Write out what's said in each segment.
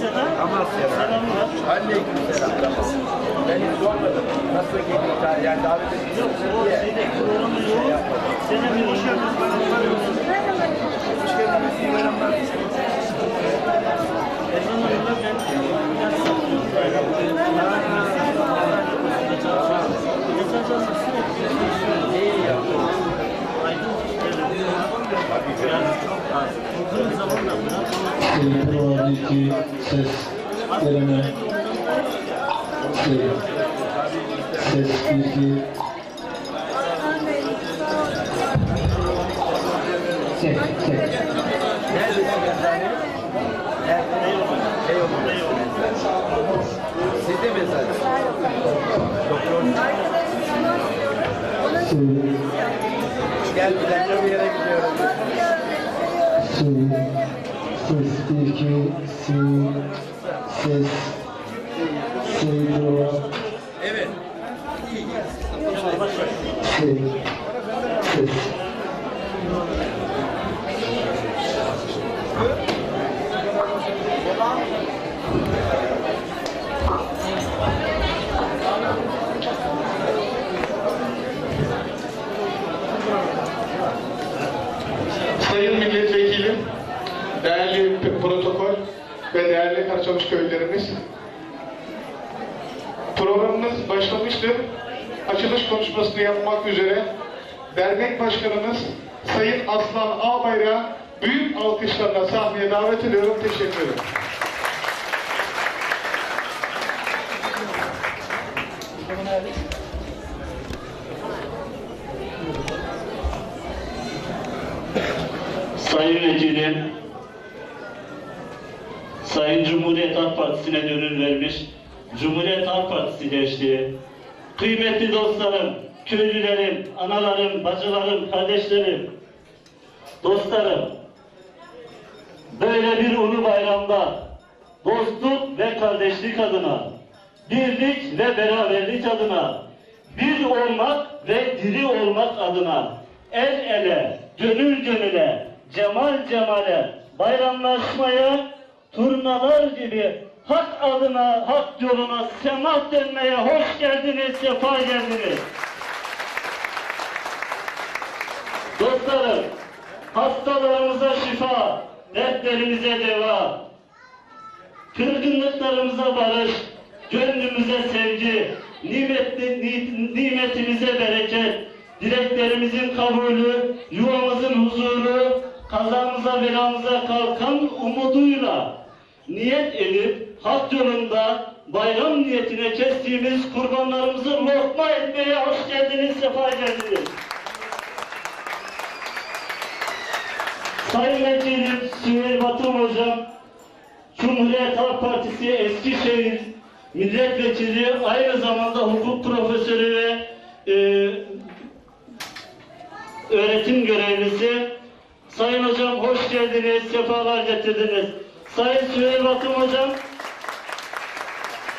Amasya'da. Amasya'da. Selamı var. Aleykümselam. Ben hiç sormadım. Nasıl geliyor? Yani davet ediliyor Yok o şeyde programı yoğun. Sene bir hoş geldiniz. Hoş geldiniz. iyi bayramlar. Ezan önünde ben biraz satıyorum. Geçen sene sürekli çalışıyorum. İyi yaptın. Aydın müşterilerim. Yani çok az. Uzun zamanla bırakmadım. Elektronik ses deneme şey, ses bilgi? Nerede? Beyoğlu. Sizde su Gel bir dakika bir yere gidiyorum. Ses bilgi si ses seyro Evet. şey ses Sayın Milletvekilim, değerli p- protokol ve değerli Karaçamış köylerimiz, programımız başlamıştır. Açılış konuşmasını yapmak üzere dernek başkanımız Sayın Aslan Ağbayrak'ı büyük alkışlarla sahneye davet ediyorum. Teşekkür ederim. Sayın Vekilim, Cumhuriyet Halk Partisi'ne gönül vermiş, Cumhuriyet Halk Partisi gençliği, kıymetli dostlarım, köylülerim, analarım, bacılarım, kardeşlerim, dostlarım, böyle bir ulu bayramda dostluk ve kardeşlik adına, birlik ve beraberlik adına, bir olmak ve diri olmak adına, el ele, gönül gönüle, cemal cemale, bayramlaşmaya, turnalar gibi hak adına, hak yoluna semat dönmeye hoş geldiniz, sefa geldiniz. Dostlarım, hastalarımıza şifa, dertlerimize deva, kırgınlıklarımıza barış, gönlümüze sevgi, nimetli, ni- nimetimize bereket, dileklerimizin kabulü, yuvamızın huzuru, kazamıza belamıza kalkan umuduyla niyet edip hak yolunda bayram niyetine kestiğimiz kurbanlarımızı lokma etmeye hoş geldiniz, sefa geldiniz. Sayın Vekilim Süheyl Batum Hocam, Cumhuriyet Halk Partisi Eskişehir Milletvekili, aynı zamanda hukuk profesörü ve e, öğretim görevlisi. Sayın Hocam hoş geldiniz, sefalar getirdiniz. Sayın Süheyl Batum Hocam,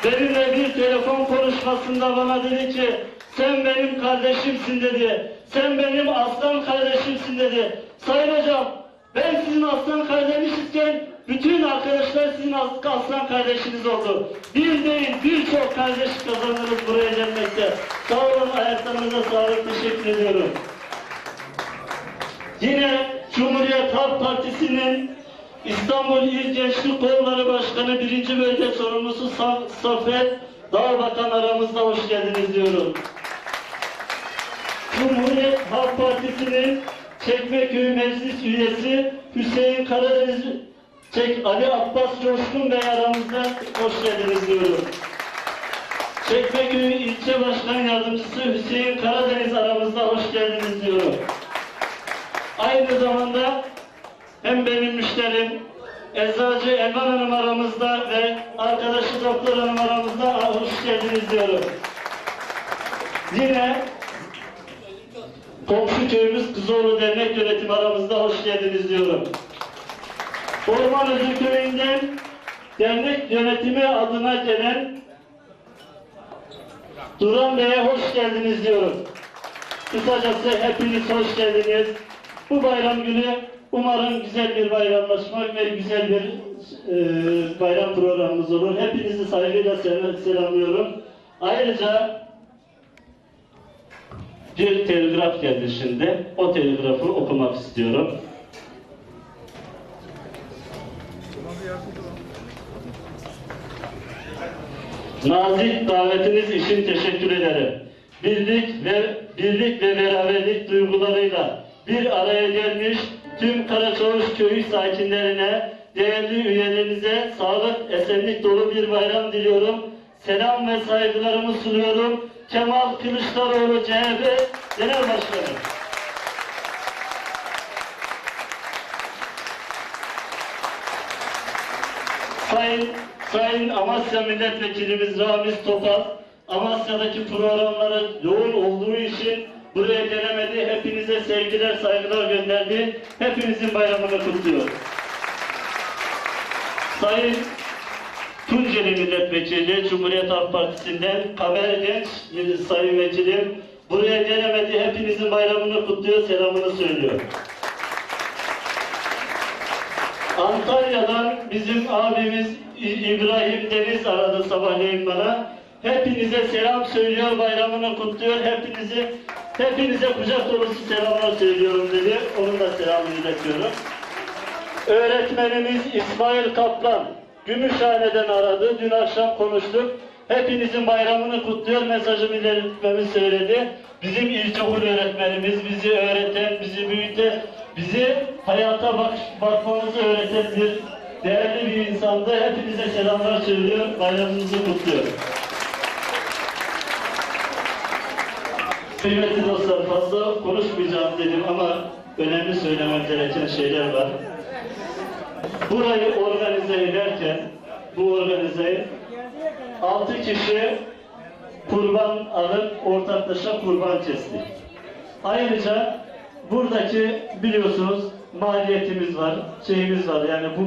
benimle bir telefon konuşmasında bana dedi ki, sen benim kardeşimsin dedi, sen benim aslan kardeşimsin dedi. Sayın Hocam, ben sizin aslan kardeşinizken bütün arkadaşlar sizin as- aslan kardeşiniz oldu. Bir değil birçok kardeş kazandınız buraya gelmekte. Sağ olun ayaklarınıza sağlık teşekkür ediyorum. Yine Cumhuriyet Halk Partisi'nin İstanbul İl Gençlik Kolları Başkanı 1. Bölge Sorumlusu Sa- Safet Dağbakan aramızda hoş geldiniz diyorum. Cumhuriyet Halk Partisi'nin Çekmeköy Meclis Üyesi Hüseyin Karadeniz Çek Ali Abbas Coşkun Bey aramızda hoş geldiniz diyorum. Çekmeköy İlçe Başkan Yardımcısı Hüseyin Karadeniz aramızda hoş geldiniz diyorum. Aynı zamanda hem benim müşterim Eczacı Elvan Hanım aramızda ve arkadaşı Doktor Hanım aramızda hoş geldiniz diyorum. Yine Komşu köyümüz Kızoğlu Dernek Yönetimi aramızda hoş geldiniz diyorum. Ormanözü köyünden dernek yönetimi adına gelen Duran Bey'e hoş geldiniz diyorum. Kısacası hepiniz hoş geldiniz. Bu bayram günü Umarım güzel bir bayramlaşmak ve güzel bir e, bayram programımız olur. Hepinizi saygıyla sel- selamlıyorum. Ayrıca bir telgraf geldi şimdi. O telgrafı okumak istiyorum. Nazik davetiniz için teşekkür ederim. Birlik ve birlik ve beraberlik duygularıyla bir araya gelmiş tüm Karaçavuş köyü sakinlerine, değerli üyelerinize sağlık, esenlik dolu bir bayram diliyorum. Selam ve saygılarımı sunuyorum. Kemal Kılıçdaroğlu CHP Genel Başkanı. Sayın, Sayın Amasya Milletvekilimiz Ramiz Topal, Amasya'daki programları yoğun olduğu için buraya gelemedi. Hepinize sevgiler, saygılar gönderdi. Hepinizin bayramını kutluyor. Sayın Tunceli Milletvekili Cumhuriyet Halk Partisi'nden Kamer Genç Sayın Vekilim buraya gelemedi. Hepinizin bayramını kutluyor, selamını söylüyor. Antalya'dan bizim abimiz İbrahim Deniz aradı sabahleyin bana. Hepinize selam söylüyor, bayramını kutluyor. Hepinizi hepinize kucak dolusu selamlar söylüyorum dedi. Onun da selamını iletiyorum. Öğretmenimiz İsmail Kaplan Gümüşhane'den aradı. Dün akşam konuştuk. Hepinizin bayramını kutluyor. Mesajımı iletmemi söyledi. Bizim ilkokul öğretmenimiz, bizi öğreten, bizi büyüten, bizi hayata bak bakmamızı öğreten bir değerli bir insandı. Hepinize selamlar söylüyor. Bayramınızı kutluyor. Kıymetli dostlar fazla konuşmayacağım dedim ama önemli söylemem gereken şeyler var. Burayı organize ederken bu organizeyi 6 kişi kurban alıp ortaklaşa kurban kestik. Ayrıca buradaki biliyorsunuz maliyetimiz var, şeyimiz var yani bu